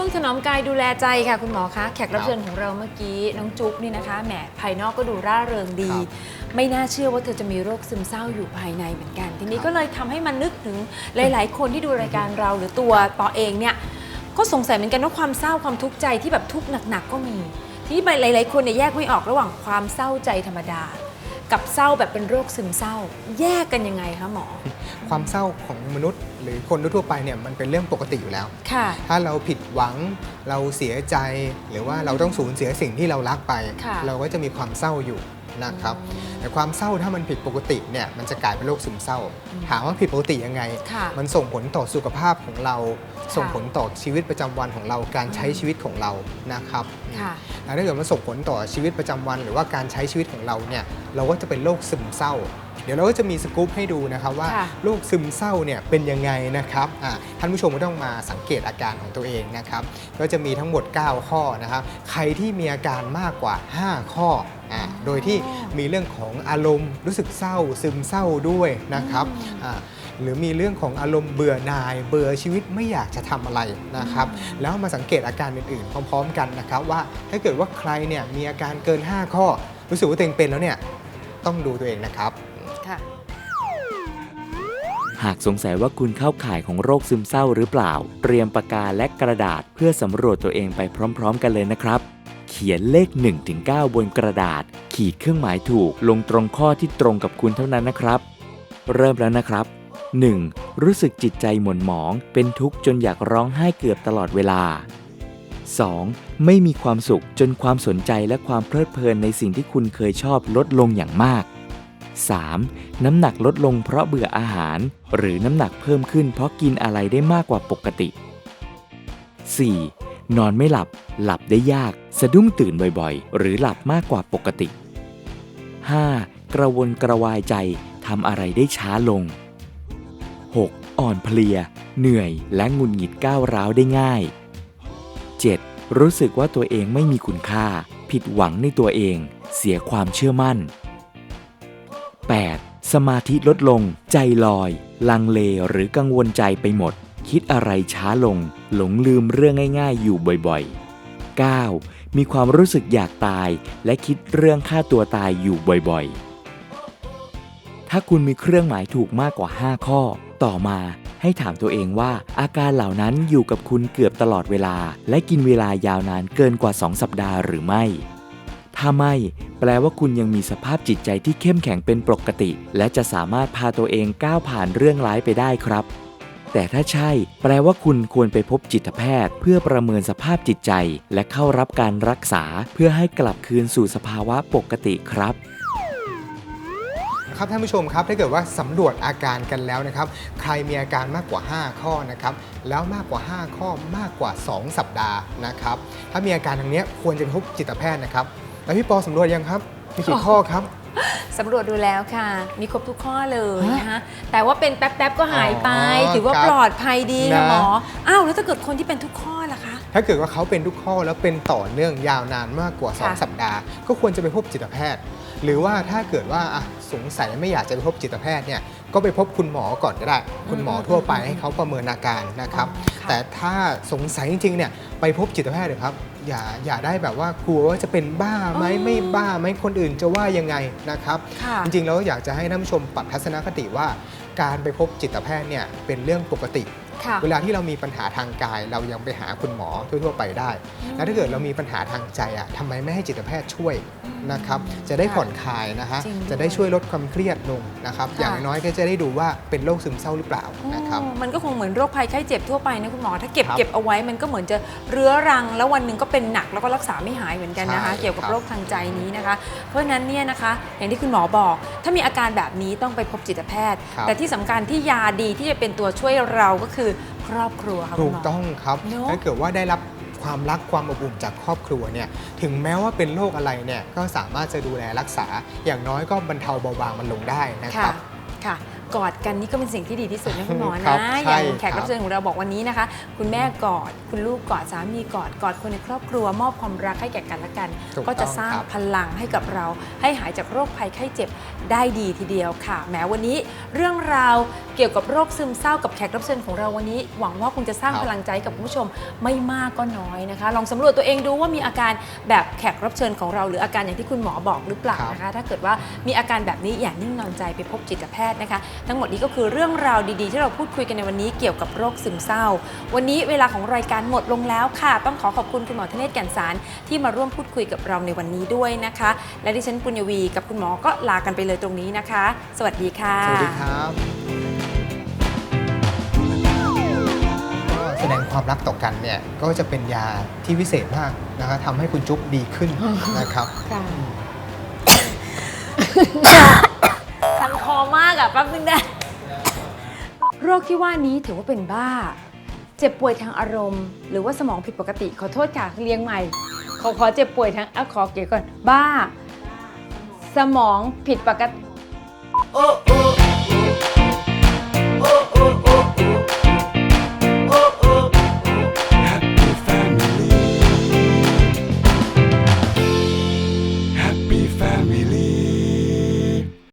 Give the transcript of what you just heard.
วงถนอมกายดูแลใจค่ะคุณหมอคะแขกรับครับเชิญของเราเมื่อกี้น้องจุ๊บนี่นะคะแหมภายนอกก็ดูร่าเริงดีครับไม่น่าเชื่อว่าเธอจะมีโรคซึมเศร้าอยู่ภายในเหมือนกัน ทีนี้ครับก็เลยทำให้มันนึกถึงหลาย ๆ คนที่ดูรายการเราหรือตัวปอเองเนี่ยก็สงสัยเหมือนกันว่าความเศร้าความทุกข์ใจที่แบบทุกข์หนักๆก็มี ที่หลาย ๆ คนเนี่ยแยกไม่ออกระหว่างความเศร้าใจธรรมดา กับเศร้าแบบเป็นโรคซึมเศร้า แยกกันยังไงคะหมอ ความเศร้าของมนุษย์ หรือคนทั่วๆไปเนี่ยมันเป็นเรื่องปกติอยู่แล้ว ค่ะ ถ้าเราผิดหวังเราเสียใจ หรือว่าเราต้องสูญเสียสิ่งที่เรารักไป ค่ะ เราก็จะมีความเศร้าอยู่ นะครับแต่ความเศร้าถ้ามันผิดปกติเนี่ยมันจะกลายเป็นโรคซึมเศร้า ถามว่าผิดปกติยังไง ค่ะมันส่งผลต่อสุขภาพของเราะส่งผลต่อชีวิตประจำวันของเราการใช้ชีวิตของเรานะครับค่ะ แล้วถ้าเกิดมันส่งผลต่อชีวิตประจำวัน หรือว่าการใช้ชีวิตของเราเนี่ยเราก็จะเป็นโรคซึมเศร้า เดี๋ยวเราก็จะมีสกู๊ปให้ดูนะครับว่าค่ะโรคซึมเศร้าเนี่ยเป็นยังไงนะครับอ่าท่านผู้ชมก็ต้องมาสังเกตอาการของตัวเองนะครับก็จะมีทั้งหมด 9 ข้อนะครับใครที่มีอาการมากกว่า 5 ข้ออ่าโดยที่มีเรื่องของอารมณ์รู้สึกเศร้า ซึมเศร้าด้วยนะครับอ่าหรือมีเรื่องของอารมณ์เบื่อหน่าย เบื่อชีวิตไม่อยากจะทำอะไรนะครับ แล้วมาสังเกตอาการอื่นๆ พร้อมๆ กันนะครับว่าถ้าเกิดว่าใครเนี่ยมีอาการเกิน 5 ข้อ รู้สึกว่าตัวเองเป็นแล้วเนี่ยต้องดูตัวเองนะครับ ค่ะ หากสงสัยว่าคุณเข้าข่ายของโรคซึมเศร้าหรือเปล่า เตรียมปากกาและกระดาษเพื่อสำรวจตัวเองไปพร้อม ๆ กันเลยนะครับ เขียนเลข 1-9 บนกระดาษ ขีดเครื่องหมายถูก ลงตรงข้อที่ตรงกับคุณเท่านั้นนะครับ เริ่มแล้วนะครับ 1. รู้สึกจิตใจหม่นหมอง เป็นทุกข์จนอยากร้องไห้เกือบตลอดเวลา 2. ไม่มีความสุขจนความสนใจและความเพลิดเพลินในสิ่งที่คุณเคยชอบลดลงอย่างมาก 3. น้ำหนักลดลงเพราะเบื่ออาหาร หรือน้ำหนักเพิ่มขึ้นเพราะกินอะไรได้มากกว่าปกติ 4. นอนไม่หลับ หลับได้ยาก สะดุ้งตื่นบ่อยๆ หรือหลับมากกว่าปกติ 5. กระวนกระวายใจทำอะไรได้ช้าลง 6. อ่อนเพลีย เหนื่อย และงุดหงิดก้าวร้าวได้ง่าย 7. รู้สึกว่าตัวเองไม่มีคุณค่า ผิดหวังในตัวเอง เสียความเชื่อมั่น 8. สมาธิลดลง ใจลอย ลังเลหรือกังวลใจไปหมด คิดอะไรช้าลง หลงลืมเรื่องง่ายๆ อยู่บ่อยๆ 9. มีความรู้สึกอยากตาย และคิดเรื่องฆ่าตัวตายอยู่บ่อยๆ ถ้าคุณมีเครื่องหมายถูกมากกว่า 5 ข้อ ต่อมาให้ถามตัวเองว่าอาการเหล่านั้นอยู่กับคุณเกือบตลอดเวลา และกินเวลายาวนานเกินกว่า 2 สัปดาห์หรือไม่ ถ้าไม่ แปลว่าคุณยังมีสภาพจิตใจที่เข้มแข็งเป็นปกติ และจะสามารถพาตัวเองก้าวผ่านเรื่องร้ายไปได้ครับ แต่ถ้าใช่ แปลว่าคุณควรไปพบจิตแพทย์ เพื่อประเมินสภาพจิตใจ และเข้ารับการรักษา เพื่อให้กลับคืนสู่สภาวะปกติครับครับท่านผู้ชมครับถ้าเกิดว่าสำรวจอาการกันแล้วนะครับ ใครมีอาการมากกว่า 5 ข้อนะครับแล้วมากกว่า 5 ข้อมากกว่า 2 สัปดาห์นะครับ ถ้ามีอาการทางนี้ควรจะพบจิตแพทย์นะครับ แล้วพี่ปอสำรวจยังครับมีกี่ข้อครับ สำรวจดูแล้วค่ะ มีครบทุกข้อเลยนะคะแต่ว่าเป็นแป๊บๆก็หายไป อ๋อถือว่าครับปลอดภัยดีค่ะนะ หมออ้าวแล้วถ้าเกิดคนที่เป็นทุกข้อล่ะคะ ถ้าเกิดว่าเขาเป็นทุกข้อแล้วเป็นต่อเนื่องยาวนานมากกว่า ค่ะ2 สัปดาห์ ก็ควรจะไปพบจิตแพทย์ หรือว่าถ้าเกิดว่าอะสงสัยไม่อยากจะไปพบจิตแพทย์เนี่ยก็ไปพบคุณหมอก่อนก็ได้ คุณหมอทั่วไปให้เขาประเมินอาการนะครับค่ะ แต่ถ้าสงสัยจริงๆเนี่ยไปพบจิตแพทย์เลยครับ อย่าอย่าได้แบบว่ากลัวว่าจะเป็นบ้าไหมอ๋อไม่บ้าไหมคนอื่นจะว่ายังไงนะครับค่ะจริงๆแล้วอยากจะให้ท่านผู้ชมปรับทัศนคติว่า การไปพบจิตแพทย์เนี่ยเป็นเรื่องปกติค่ะ เวลาที่เรามีปัญหาทางกาย เรายังไปหาคุณหมอทั่วๆไปได้ แล้วถ้าเกิดเรามีปัญหาทางใจอะทำไมไม่ให้จิตแพทย์ช่วยนะครับ จะได้ค่ะผ่อนคลายนะฮะจริงด้วยจะได้ช่วยลดความเครียดลงนะครับค่ะอย่างน้อยก็จะได้ดูว่าเป็นโรคซึมเศร้าหรือเปล่านะครับอ๋อมันก็คงเหมือนโรคภัยไข้เจ็บทั่วไปนะคุณหมอถ้าเก็บครับเก็บเอาไว้มันก็เหมือนจะเรื้อรัง แล้ววันหนึ่งก็เป็นหนักแล้วก็รักษาไม่หายเหมือนกันนะคะใช่เกี่ยวกับครับโรคทางใจนี้นะคะ เพราะฉะนั้นเนี่ยนะคะ อย่างที่คุณหมอบอก ถ้ามีอาการแบบนี้ต้องไปพบจิตแพทย์ครับแต่ที่สำคัญที่ยาดีที่จะเป็นตัวช่วยเราก็คือ ครอบครัวค่ะคุถูณกหมอต้องครับเนอะถ้าเกิดว่าได้รับความรักความอบอุ่นจากครอบครัวเนี่ยถึงแม้ว่าเป็นโรคอะไรเนี่ยก็สามารถจะดูแลรักษาอย่างน้อยก็บรรเทาเบาบางมันลงได้นะคค่ะรับค่ะ กอดกันนี่ก็เป็นสิ่งที่ดีที่สุดนะคุณหมอครันะบอใช่ย่างแขกครัรับบเชิญของเราบอกวันนี้นะคะ คุณแม่กอดคุณลูกกอดสามีกอดกอดคนในครอบครัวมอบความรักให้แก่กันและกัน ถูกก็จะต้องสร้างครับพลังให้กับเรา ให้หายจากโรคภัยไข้เจ็บได้ดีทีเดียวค่ะแม้วันนี้เรื่องราวเกี่ยวกับโรคซึมเศร้ากับแขกรับเชิญของเราวันนี้ หวังว่าคงจะสร้างพลังใจให้กับคุณผู้ชมไม่มากก็น้อยนะคะ ลองสำรวจตัวเองดูว่ามีอาการแบบแขกรับเชิญของเรา หรืออาการอย่างที่คุณหมอบอกหรือเปล่านะคะ ถ้าเกิดว่ามีอาการแบบนี้อย่านิ่งนอนใจไปพบจิตแพทย์นะคะทั้งหมดนี้ก็คือเรื่องราวดีๆ ที่เราพูดคุยกันในวันนี้เกี่ยวกับโรคซึมเศร้า วันนี้เวลาของรายการหมดลงแล้วค่ะ ต้องขอขอบคุณคุณหมอธเนศแก่นสารที่มาร่วมพูดคุยกับเราในวันนี้ด้วยนะคะ และดิฉันปุญญวีกับคุณหมอก็ลากันไปเลยตรงนี้นะคะ สวัสดีค่ะ สวัสดีครับก็แสดงความรักต่อกันเนี่ยก็จะเป็นยาที่วิเศษมากนะครับทำให้คุณจุ๊บดีขึ้นนะครับ ค่ะคันค ลับแป๊บนึงนะ โรคที่ว่านี้ถือว่าเป็นบ้า เจ็บป่วยทางอารมณ์ หรือว่าสมองผิดปกติ ขอโทษค่ะเรียงใหม่ ขอขอเจ็บป่วยทางอะขอเก๋ก่อน บ้า สมองผิดปกติ โอ้